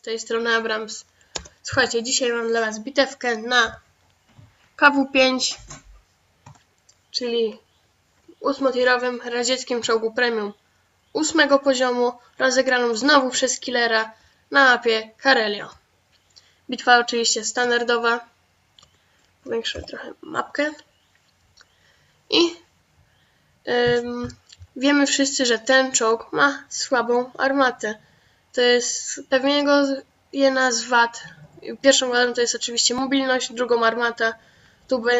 tej strony Abrams. Słuchajcie, dzisiaj mam dla Was bitewkę na KW5, czyli ósmotierowym radzieckim czołgu premium ósmego poziomu, rozegraną znowu przez killera na mapie Karelia. Bitwa oczywiście standardowa. Powiększę trochę mapkę. I ym, wiemy wszyscy, że ten czołg ma słabą armatę. To jest pewnie jego jedna z wad. Pierwszą wadą to jest oczywiście mobilność, drugą armata. Tu be,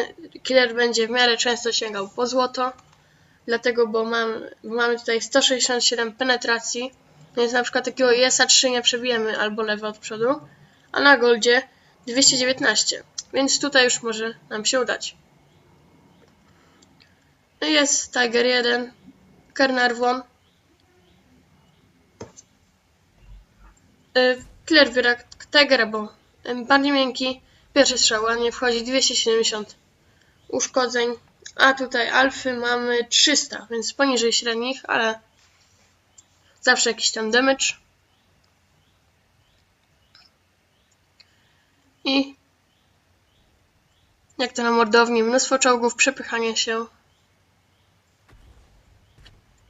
killer będzie w miarę często sięgał po złoto. Dlatego, bo mam, bo mamy tutaj 167 penetracji, więc na przykład takiego IS-a 3 nie przebijemy albo lewe od przodu, a na goldzie 219, więc tutaj już może nam się udać. Jest Tiger 1, Carnarvon, Y, Killer wyra Tigera, bo y, bardziej miękki, pierwszy strzał ładnie wchodzi 270 uszkodzeń, a tutaj alfy mamy 300, więc poniżej średnich, ale zawsze jakiś tam damage. I jak to na mordowni, mnóstwo czołgów, przepychanie się.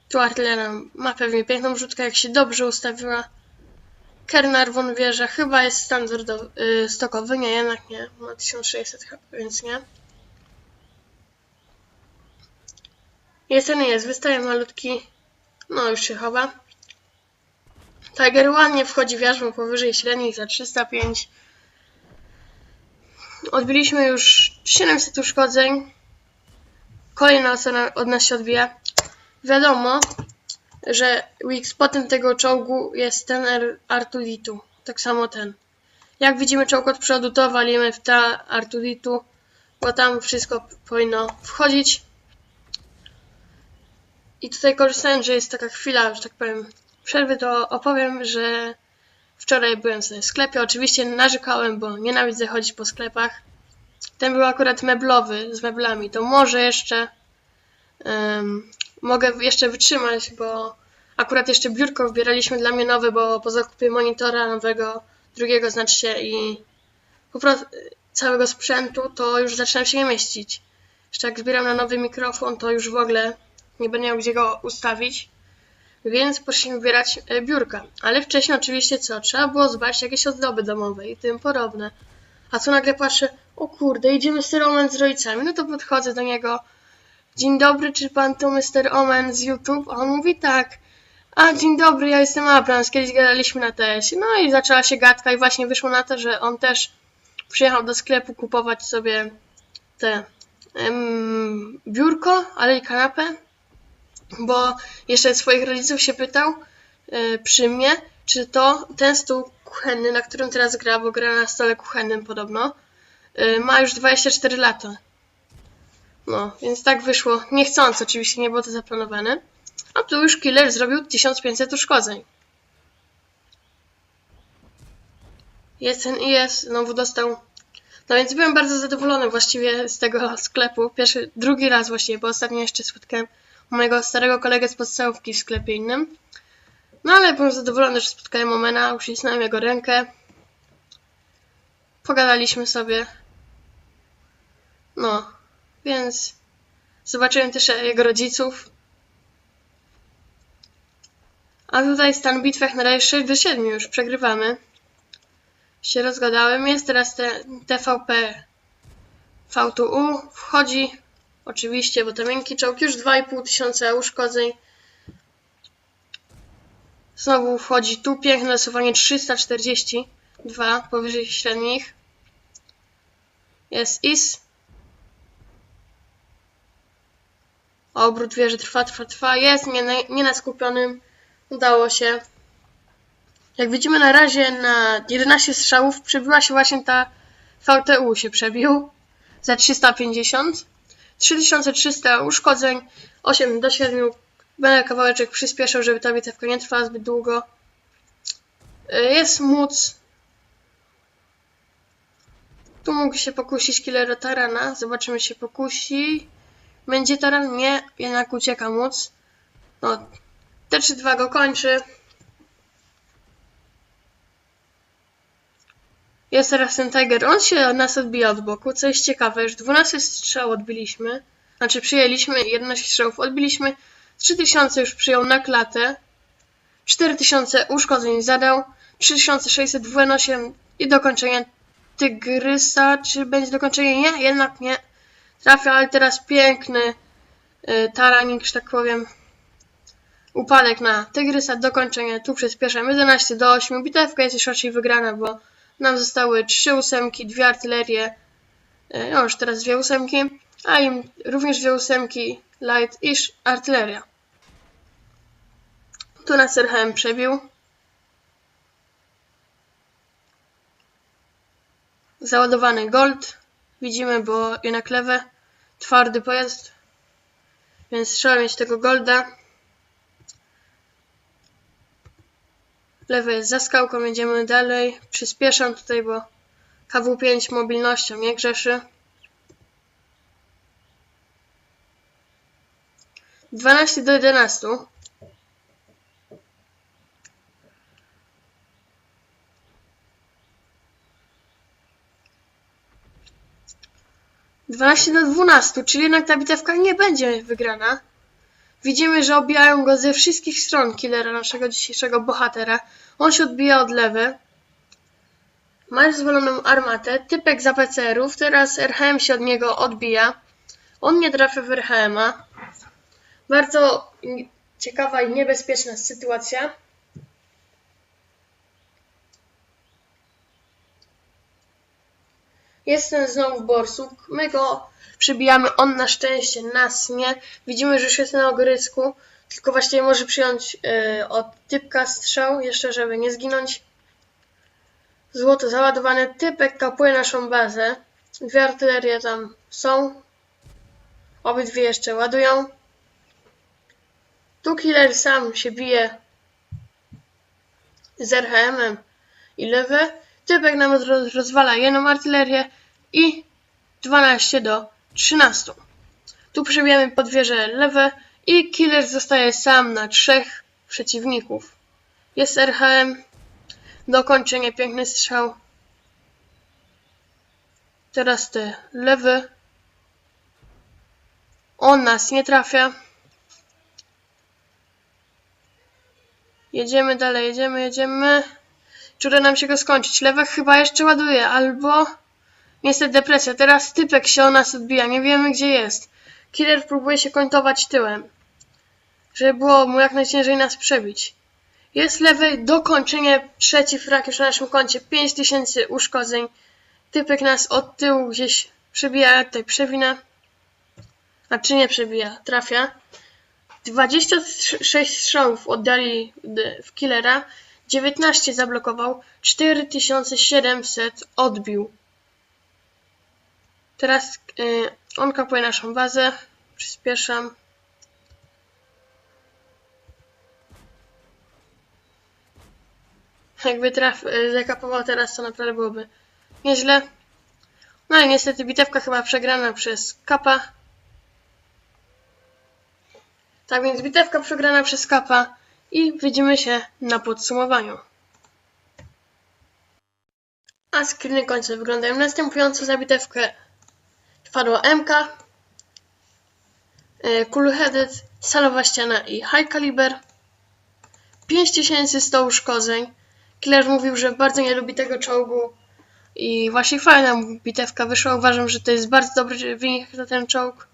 Tu artyleria ma pewnie piękną wrzutkę, jak się dobrze ustawiła. Kernarvon wieża chyba jest standardowy, y, stokowy, nie, jednak nie, ma 1600 HP, więc nie. Jest ten jest, wystaje malutki, no już się chowa. Tiger ładnie wchodzi wieżą powyżej średnich za 305. Odbiliśmy już 700 uszkodzeń. Kolejna ocena od nas się odbija. Wiadomo, że weak spotem tego czołgu jest ten Ar- Artuditu. Tak samo ten. Jak widzimy czołg od przodu, to walimy w ta Artuditu, bo tam wszystko powinno wchodzić. I tutaj korzystając, że jest taka chwila, że tak powiem, przerwy, to opowiem, że wczoraj byłem sobie w sklepie. Oczywiście narzekałem, bo nienawidzę chodzić po sklepach. Ten był akurat meblowy, z meblami. To może jeszcze em, mogę jeszcze wytrzymać, bo akurat jeszcze biurko wybieraliśmy dla mnie nowe, bo po zakupie monitora nowego, drugiego znaczy się i po prostu całego sprzętu, to już zaczynam się nie mieścić. Jeszcze jak zbieram na nowy mikrofon, to już w ogóle nie będę miał gdzie go ustawić. Więc poszliśmy wybierać e, biurka. Ale wcześniej oczywiście co? Trzeba było zobaczyć jakieś ozdoby domowe i tym podobne. A tu nagle patrzę, o kurde, idziemy Mr. Omen z rodzicami. No to podchodzę do niego. Dzień dobry, czy pan to Mr. Omen z YouTube? A on mówi tak. A, dzień dobry, ja jestem Abrams, kiedyś gadaliśmy na TS. No i zaczęła się gadka i właśnie wyszło na to, że on też przyjechał do sklepu kupować sobie te em, biurko, ale i kanapę, bo jeszcze swoich rodziców się pytał e, przy mnie, czy to ten stół kuchenny, na którym teraz gra, bo gra na stole kuchennym podobno, e, ma już 24 lata. No, więc tak wyszło. Niechcąc, oczywiście, nie było to zaplanowane. A tu już killer zrobił 1500 uszkodzeń. Jest ten IS, znowu dostał. No więc byłem bardzo zadowolony właściwie z tego sklepu. Pierwszy, drugi raz właściwie, bo ostatnio jeszcze spotkałem mojego starego kolegę z podstawówki w sklepie innym. No ale byłem zadowolony, że spotkałem Omena, uścisnąłem jego rękę. Pogadaliśmy sobie. No, więc zobaczyłem też jego rodziców. A tutaj stan bitw jak na razie 6 do 7 już przegrywamy. Się rozgadałem. Jest teraz te TVP V2U. Wchodzi oczywiście, bo to miękki czołg już 2,5 tysiąca uszkodzeń. Znowu wchodzi tu piękne losowanie 342 powyżej średnich. Jest IS. Obrót wieży trwa, trwa, trwa. Jest nie, nie na skupionym. Udało się. Jak widzimy na razie na 11 strzałów przebiła się właśnie ta VTU się przebił za 350. 3300 uszkodzeń, 8 do 7. Będę kawałeczek przyspieszał, żeby ta bitewka nie trwała zbyt długo. Y, Jest móc. Tu mógł się pokusić killer Tarana. Zobaczymy, się pokusi. Będzie Taran? Nie, jednak ucieka móc. No, T32 go kończy. Jest teraz ten Tiger, on się od nas odbija od boku, co jest ciekawe, już 12 strzał odbiliśmy, znaczy przyjęliśmy 11 strzałów, odbiliśmy, 3000 już przyjął na klatę, 4000 uszkodzeń zadał, 3600 WN8 i dokończenie Tygrysa, czy będzie dokończenie? Nie, jednak nie. Trafia, ale teraz piękny y, taranik, że tak powiem. Upadek na Tygrysa, dokończenie, tu przyspieszam 11 do 8. Bitewka jest już raczej wygrana, bo nam zostały 3 ósemki, dwie artylerie, y, no już teraz dwie ósemki, a im również dwie ósemki, light i artyleria. Tu nas RHM przebił. Załadowany gold. Widzimy, bo jednak lewe. Twardy pojazd. Więc trzeba mieć tego golda. Lewy jest za skałką, jedziemy dalej. Przyspieszam tutaj, bo KW5 mobilnością nie grzeszy. 12 do 11. 12 do 12, czyli jednak ta bitewka nie będzie wygrana. Widzimy, że obijają go ze wszystkich stron killera, naszego dzisiejszego bohatera. On się odbija od lewy. Ma zwoloną armatę. Typek za PCR-ów. Teraz RHM się od niego odbija. On nie trafia w RHM-a. Bardzo ciekawa i niebezpieczna sytuacja. Jestem znowu borsuk. My go przybijamy. On na szczęście nas nie. Widzimy, że już jest na ogrysku. Tylko właściwie może przyjąć yy, od typka strzał, jeszcze żeby nie zginąć. Złoto załadowane. Typek kapuje naszą bazę. Dwie artylerie tam są. Obydwie jeszcze ładują. Tu killer sam się bije z RHM-em i lewy. Typek nam roz- rozwala jedną artylerię i 12 do 13. Tu przebijamy pod wieżę lewe i killer zostaje sam na trzech przeciwników. Jest RHM. Dokończenie, piękny strzał. Teraz te lewy. On nas nie trafia. Jedziemy dalej, jedziemy, jedziemy. Czy uda nam się go skończyć? Lewek chyba jeszcze ładuje, albo... Niestety depresja. Teraz typek się o nas odbija. Nie wiemy gdzie jest. Killer próbuje się końtować tyłem. Żeby było mu jak najciężej nas przebić. Jest lewy, dokończenie, trzeci frak już na naszym koncie. 5000 uszkodzeń. Typek nas od tyłu gdzieś przebija, ja tutaj przewinę. A czy nie przebija? Trafia. 26 strzałów oddali w killera. 19 zablokował. 4700 odbił. Teraz y, on kapuje naszą bazę. Przyspieszam. Jakby traf, y, zakapował teraz, to naprawdę byłoby nieźle. No i niestety bitewka chyba przegrana przez Kapa. Tak więc bitewka przegrana przez Kapa i widzimy się na podsumowaniu. A screeny końca wyglądają następująco. Za bitewkę wpadła MK, e, Cool Headed, Salowa Ściana i High Caliber. 5100 uszkodzeń. Killer mówił, że bardzo nie lubi tego czołgu i właśnie fajna bitewka wyszła. Uważam, że to jest bardzo dobry wynik na ten czołg.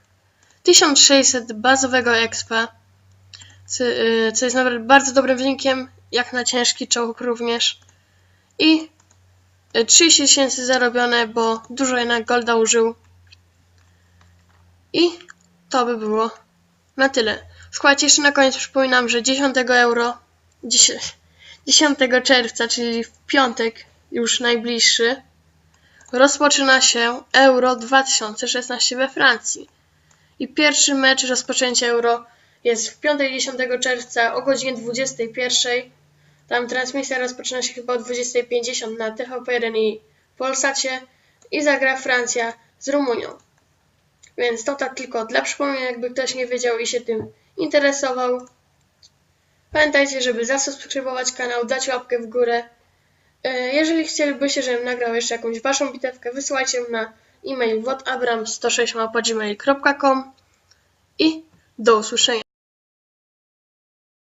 1600 bazowego expa, co, y, co jest naprawdę bardzo dobrym wynikiem, jak na ciężki czołg również. I y, 30 tysięcy zarobione, bo dużo jednak golda użył. I to by było na tyle. Słuchajcie, jeszcze na koniec przypominam, że 10 euro, 10, 10 czerwca, czyli w piątek, już najbliższy, rozpoczyna się Euro 2016 we Francji. I pierwszy mecz rozpoczęcia Euro jest w piątek 10 czerwca o godzinie 21. Tam transmisja rozpoczyna się chyba o 20.50 na TVP1 i Polsacie i zagra Francja z Rumunią. Więc to tak tylko dla przypomnienia, jakby ktoś nie wiedział i się tym interesował. Pamiętajcie, żeby zasubskrybować kanał, dać łapkę w górę. E, Jeżeli chcielibyście, żebym nagrał jeszcze jakąś waszą bitewkę, wysyłajcie na e-mail wodabram106 i do usłyszenia.